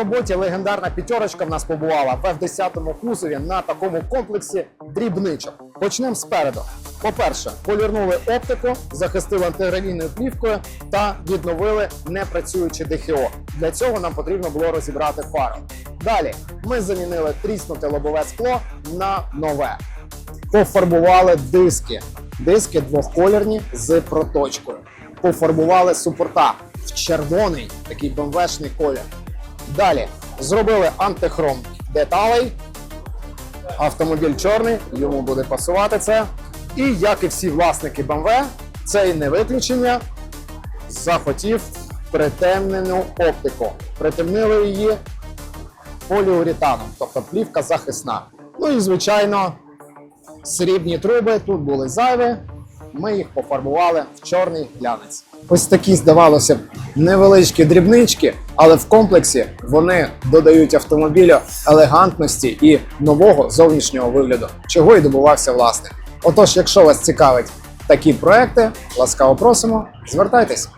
роботі легендарна п'ятерочка в нас побувала в F10 кузові на такому комплексі дрібничок. Почнемо спереду. По-перше, полірнули оптику, захистили антигравійною плівкою та відновили непрацююче ДХО. Для цього нам потрібно було розібрати фару. Далі ми замінили тріснуте лобове скло на нове. Пофарбували диски. Диски двохколірні з проточкою. Пофарбували супорта в червоний такий БМВшний колір. Далі зробили антихром деталей. Автомобіль чорний, йому буде пасувати це. І як і всі власники BMW, це і не виключення, захотів притемнену оптику. Притемнили її поліуретаном, тобто плівка захисна. Ну і звичайно, срібні труби тут були зайві. Ми їх пофарбували в чорний глянець. Ось такі, здавалося б, невеличкі дрібнички, але в комплексі вони додають автомобілю елегантності і нового зовнішнього вигляду, чого і добувався власник. Отож, якщо вас цікавить такі проекти, ласкаво просимо, звертайтесь.